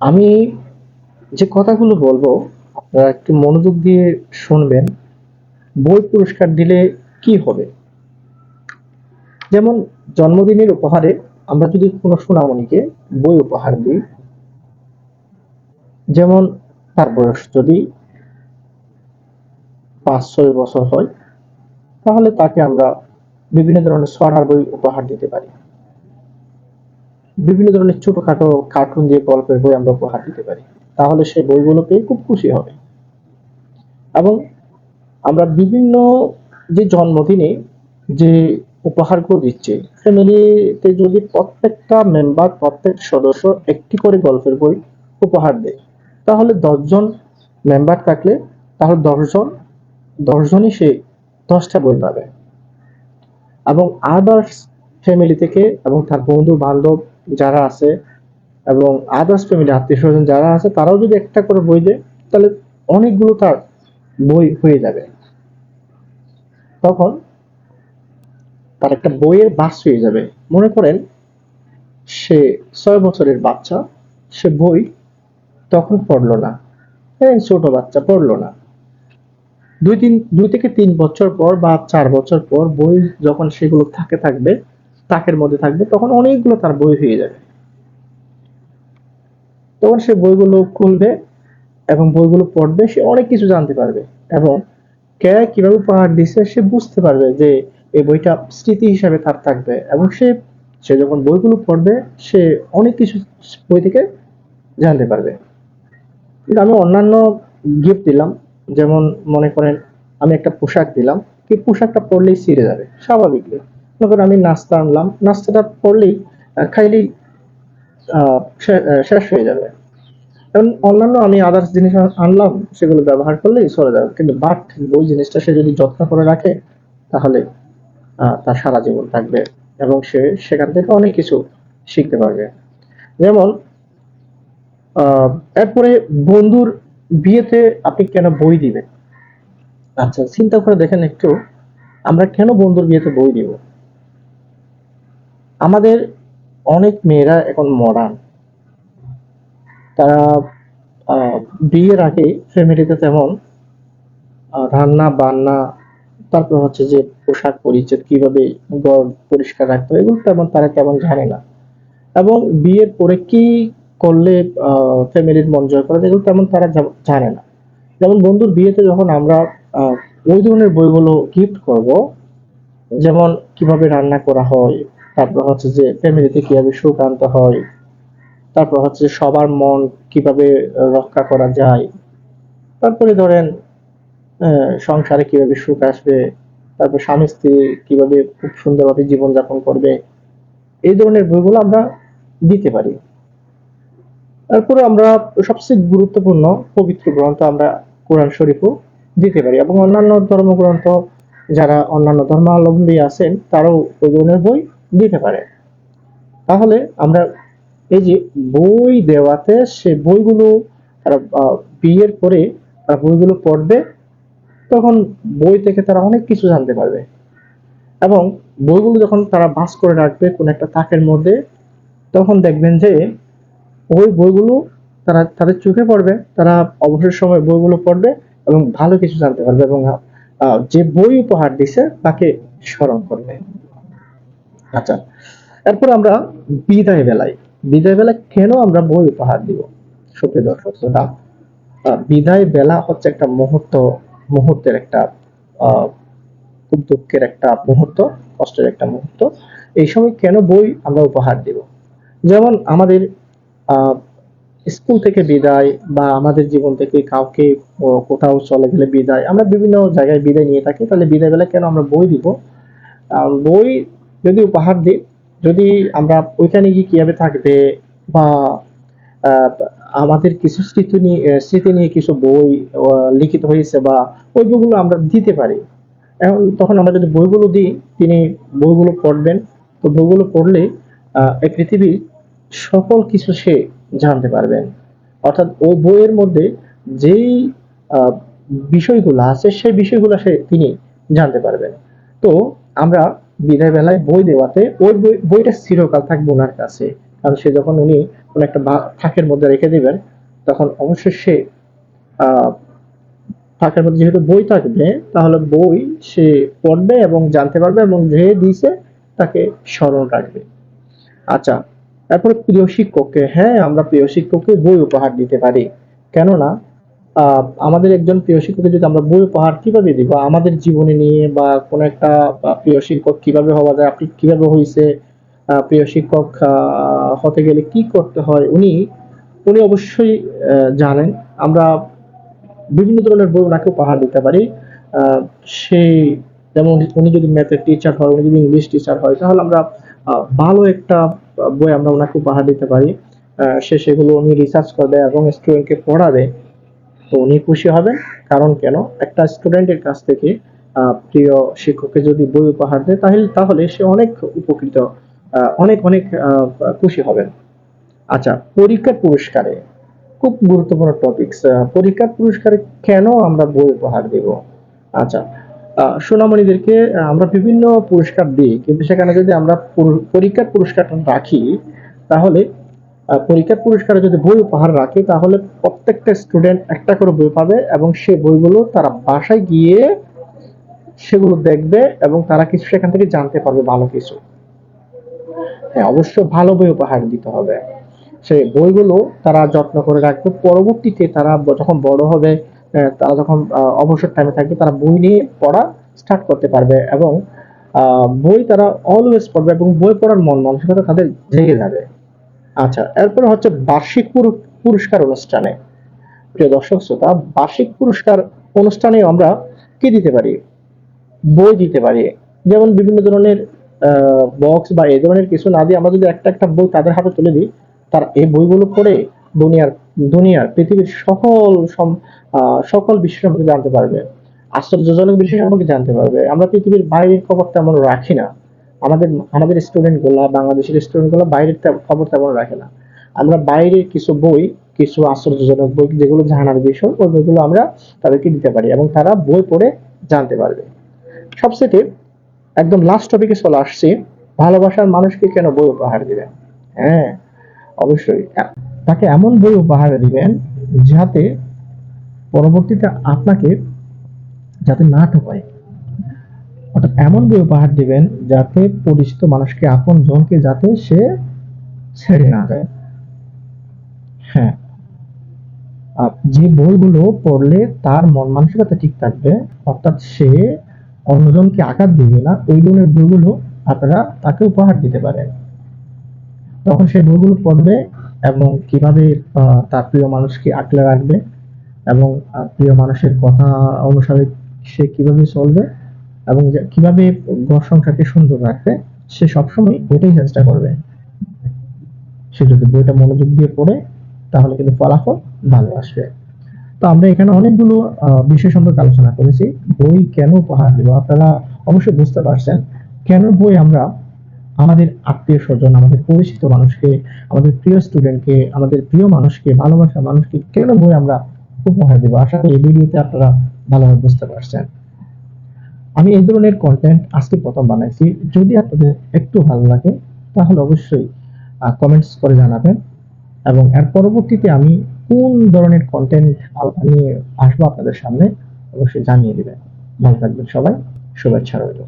আমি যে কথাগুলো বলব, আপনারা একটু মনোযোগ দিয়ে শুনবেন। বই পুরস্কার দিলে কি হবে? যেমন জন্মদিনের উপহারে আমরা যদি কোনো সোনামণিকে বই উপহার দিই, যেমন তার বয়স যদি পাঁচ ছয় বছর হয়, তাহলে তাকে আমরা বিভিন্ন ধরনের ছড়ার বই উপহার দিতে পারি। বিভিন্ন ধরনের ছোটখাটো কার্টুন দিয়ে গল্পের বই আমরা উপহার দিতে পারি। তাহলে সেই বইগুলো পেয়ে খুব খুশি হবে। এবং আমরা বিভিন্ন যে জন্মদিনে যে উপহারগুলো দিচ্ছে ফ্যামিলিতে যদি প্রত্যেকটা মেম্বার প্রত্যেক সদস্য একটি করে গল্পের বই উপহার দেয়, তাহলে দশজন মেম্বার থাকলে তাহলে দশজন, দশজনই সে দশটা বই পাবে। এবং আদার্স ফ্যামিলি থেকে এবং তার বন্ধু বান্ধব যারা আছে এবং আদার্স ফ্যামিলি আত্মীয় স্বজন যারা আছে, তারাও যদি একটা করে বই দেয়, তাহলে অনেকগুলো তার বই হয়ে যাবে। তখন তার একটা বইয়ের বাস হয়ে যাবে। মনে করেন, সে ছয় বছরের বাচ্চা, সে বই তখন পড়ল না। এই ছোট বাচ্চা, পড়ল না। দুই তিন, দুই থেকে তিন বছর পর বা চার বছর পর বই যখন সেগুলো থাকে থাকবে তাকের মধ্যে থাকবে, তখন অনেকগুলো তার বই হয়ে যাবে। তখন সে বইগুলো খুলবে এবং বইগুলো পড়বে, সে অনেক কিছু জানতে পারবে এবং কে কীভাবে উপহার দিছে সে বুঝতে পারবে যে এই বইটা স্মৃতি হিসাবে তার থাকবে এবং সে সে যখন বইগুলো পড়বে, সে অনেক কিছু বই থেকে জানতে পারবে। কিন্তু আমি অন্যান্য গিফট দিলাম, যেমন মনে করেন আমি একটা পোশাক দিলাম, এই পোশাকটা পরলেই ছিঁড়ে যাবে স্বাভাবিকলি মনে করেন আমি নাস্তা আনলাম। নাস্তাটা পরলেই আহ, খাইলেই শেষ হয়ে যাবে। কারণ অন্যান্য আমি আদার্স জিনিস আনলাম সেগুলো ব্যবহার করলেই চলে যাবে। কিন্তু বাট ওই জিনিসটা সে যদি যত্ন করে রাখে তাহলে তার সারা জীবন থাকবে এবং সে সেখান থেকে অনেক কিছু শিখতে পারবে। যেমন এরপরে বন্ধুর বিয়েতে আপনি কেন বই দিবেন? আচ্ছা চিন্তা করে দেখেন একটু আমরা কেন বন্ধুর বিয়েতে বই দিব? আমাদের অনেক মেয়েরা এখন মডার্ন তারা বিয়ের আগে ফ্যামিলিতে তেমন রান্না, বান্না, তারপর হচ্ছে যে পোশাক পরিচ্ছদ কীভাবে ঘর পরিষ্কার রাখতে হবে এগুলো তেমন তারা তেমন জানে না। এবং বিয়ের পরে কি করলে ফ্যামিলির মন জয় করা, এগুলো তেমন তারা জানে না। যেমন বন্ধুর বিয়েতে যখন আমরা ওই ধরনের বইগুলো গিফট করব, যেমন কীভাবে রান্না করা হয় তারপর হচ্ছে যে ফ্যামিলিতে কীভাবে সুখ আনতে হয়, তারপর হচ্ছে সবার মন কীভাবে রক্ষা করা যায়, তারপরে ধরেন সংসারে কীভাবে সুখ আসবে, তারপর স্বামী স্ত্রী কীভাবে খুব সুন্দরভাবে জীবনযাপন করবে, এই ধরনের বইগুলো আমরা দিতে পারি। তারপরে আমরা সবচেয়ে গুরুত্বপূর্ণ পবিত্র গ্রন্থ আমরা কোরআন শরীফও দিতে পারি এবং অন্যান্য ধর্মগ্রন্থ, যারা অন্যান্য ধর্মাবলম্বী আছেন, তারাও ওই ধরনের বই দিতে পারে। তাহলে আমরা এই যে বই দেওয়াতে সে বইগুলো তারা বিয়ের পরে তারা বইগুলো পড়বে, তখন বই থেকে তারা অনেক কিছু জানতে পারবে। এবং বইগুলো যখন তারা বাস করে রাখবে কোন একটা তাকের মধ্যে, তখন দেখবেন যে ওই বইগুলো তারা, তাদের চোখে পড়বে, তারা অবসর সময় বইগুলো পড়বে এবং ভালো কিছু জানতে পারবে এবং যে বই উপহার দিছে তাকে স্মরণ করবে। আচ্ছা এরপর আমরা বিদায় বেলায় বিদায় বেলায় কেন আমরা বই উপহার দিব? সুপ্রিয় দর্শক শ্রোতা বিদায় বেলা হচ্ছে একটা মুহূর্ত, মুহূর্তের একটা খুব দুঃখের একটা মুহূর্ত, কষ্টের একটা মুহূর্ত। এই সময় কেন বই আমরা উপহার দিব? যেমন আমাদের স্কুল থেকে বিদায় বা আমাদের জীবন থেকে কাউকে কোথাও চলে গেলে বিদায়, আমরা বিভিন্ন জায়গায় বিদায় নিয়ে থাকি, তাহলে বিদায় বেলা কেন আমরা বই দিব? বই যদি উপহার দিই, যদি আমরা ওইখানে গিয়ে কীভাবে থাকবে বা আমাদের কিছু স্মৃতি নিয়ে স্মৃতি নিয়ে কিছু বই লিখিত হয়েছে বা ওই বইগুলো আমরা দিতে পারি। এখন তখন আমরা যদি বইগুলো দিই, তিনি বইগুলো পড়বেন, তো বইগুলো পড়লে এই পৃথিবীর সকল কিছু সে জানতে পারবেন। অর্থাৎ ওই বইয়ের মধ্যে যেই বিষয়গুলো আছে, সেই বিষয়গুলো সে তিনি জানতে পারবেন। তো আমরা বিদায় বেলায় বই দেওয়াতে ওই বই, বইটা চিরকাল থাকবে ওনার কাছে। কারণ সে যখন উনি কোনো একটা থাকের মধ্যে রেখে দেবেন, তখন অবশ্যই সে থাকের মধ্যে যেহেতু বই থাকবে, তাহলে বই সে পড়বে এবং জানতে পারবে এবং যে দিয়েছে তাকে স্মরণ রাখবে। আচ্ছা তারপরে প্রিয় শিক্ষককে হ্যাঁ আমরা প্রিয় শিক্ষককে বই উপহার দিতে পারি। কেননা আমাদের একজন প্রিয় শিক্ষককে যদি আমরা বই উপহার কীভাবে দিব, আমাদের জীবনে নিয়ে বা কোনো একটা প্রিয় শিক্ষক কীভাবে হওয়া যায়, আপনি কীভাবে হয়েছে প্রিয় শিক্ষক হতে গেলে কি করতে হয়, উনি উনি অবশ্যই জানেন। আমরা বিভিন্ন ধরনের বই ওনাকে উপহার দিতে পারি। সেই যেমন উনি যদি ম্যাথের টিচার হয়, উনি যদি ইংলিশ টিচার হয়, তাহলে আমরা ভালো একটা বই আমরা ওনাকে উপহার দিতে পারি। সে সেগুলো উনি রিসার্চ করবে এবং স্টুডেন্টকে পড়াবে। তো উনি খুশি হবেন। কারণ কেন? একটা স্টুডেন্টের কাছ থেকে প্রিয় শিক্ষককে যদি বই উপহার দেয়, তাহলে তাহলে সে অনেক উপকৃত অনেক অনেক খুশি হবেন। আচ্ছা পরীক্ষার পুরস্কারে খুব গুরুত্বপূর্ণ টপিকস পরীক্ষার পুরস্কারে কেন আমরা বই উপহার দেব? আচ্ছা সোনামণিদেরকে আমরা বিভিন্ন পুরস্কার দিই, কিন্তু সেখানে যদি আমরা পরীক্ষার পুরস্কারটা রাখি, তাহলে পরীক্ষার পুরস্কারে যদি বই উপহার রাখি, তাহলে প্রত্যেকটা স্টুডেন্ট একটা করে বই পাবে এবং সে বইগুলো তারা বাসায় গিয়ে সেগুলো দেখবে এবং তারা কিছু সেখান থেকে জানতে পারবে ভালো কিছু। হ্যাঁ অবশ্য ভালো বই উপহার দিতে হবে। সেই বইগুলো তারা যত্ন করে রাখবে। পরবর্তীতে তারা যখন বড় হবে তারা যখন অবসর টাইমে থাকবে, তারা বই নিয়ে পড়া স্টার্ট করতে পারবে এবং বই তারা অলওয়েজ পড়বে এবং বই পড়ার মন মানসিকতা তাদের জেগে যাবে। আচ্ছা এরপরে হচ্ছে বার্ষিক পুর- পুরস্কার অনুষ্ঠানে। প্রিয় দর্শক, শ্রোতা, বার্ষিক পুরস্কার অনুষ্ঠানে আমরা কি দিতে পারি? বই দিতে পারি। যেমন বিভিন্ন ধরনের বক্স বা এই ধরনের কিছু না দিয়ে আমরা যদি একটা একটা বই তাদের হাতে তুলে দিই, তারা এই বইগুলো পড়ে দুনিয়ার দুনিয়ার পৃথিবীর সকল সকল বিষয় সম্পর্কে জানতে পারবে। আশ্চর্যজনক বিষয় সম্পর্কে জানতে পারবে। আমরা পৃথিবীর বাইরের খবর তেমন রাখি না। আমাদের আমাদের স্টুডেন্টগুলা বাংলাদেশের স্টুডেন্টগুলা বাইরের খবর তেমন রাখে না। আমরা বাইরের কিছু বই, কিছু আশ্চর্যজনক বই, যেগুলো জানার বিষয়, ওই বইগুলো আমরা তাদেরকে দিতে পারি এবং তারা বই পড়ে জানতে পারবে। সবচেয়ে একদম লাস্ট টপিকে চলে আসছি, ভালোবাসার মানুষকে কেন বই উপহার দিবেন? হ্যাঁ অবশ্যই। তাকে এমন বই উপহার দিবেন যাতে পরবর্তীতে আপনাকে যাতে না ঠকায়। অর্থাৎ এমন বই উপহার দিবেন যাতে পরিচিত মানুষকে, আপন জনকে যাতে সে ছেড়ে না যায় হ্যাঁ। যে বইগুলো পড়লে তার মন মানসিকতা ঠিক থাকবে, অর্থাৎ সে অন্যজনকে আঘাত দিবে না, ওই ধরনের বইগুলো আপনারা তাকে উপহার দিতে পারেন। তখন সে বইগুলো পড়বে এবং কীভাবে তার প্রিয় মানুষকে আঁকলে রাখবে এবং প্রিয় মানুষের কথা অনুসারে সে কীভাবে চলবে এবং কীভাবে ঘর সংসারকে সুন্দর রাখবে, সে সবসময় ওইটাই চেষ্টা করবে। সে যদি বইটা মনোযোগ দিয়ে পড়ে, তাহলে কিন্তু ফলাফল ভালো আসবে। তো আমরা এখানে অনেকগুলো বিষয় সম্পর্কে আলোচনা করেছি। বই কেন উপহার দিব? আপনারা অবশ্যই বুঝতে পারছেন। কেন বই আমরা আমাদের আত্মীয় স্বজন, আমাদের পরিচিত মানুষকে, আমাদের প্রিয় স্টুডেন্টকে আমাদের প্রিয় মানুষকে, ভালোবাসা মানুষকে, কেন বই আমরা উপহার দেবো? আশা করি এই ভিডিওতে আপনারা ভালোভাবে বুঝতে পারছেন। আমি এই ধরনের কন্টেন্ট আজকে প্রথম বানাইছি। যদি আপনাদের একটু ভালো লাগে, তাহলে অবশ্যই কমেন্টস করে জানাবেন। এবং এর পরবর্তীতে আমি কোন ধরনের কন্টেন্ট নিয়ে আসব আপনাদের সামনে, অবশ্যই জানিয়ে দেবেন। ভালো থাকবেন সবাই। শুভেচ্ছা রইল।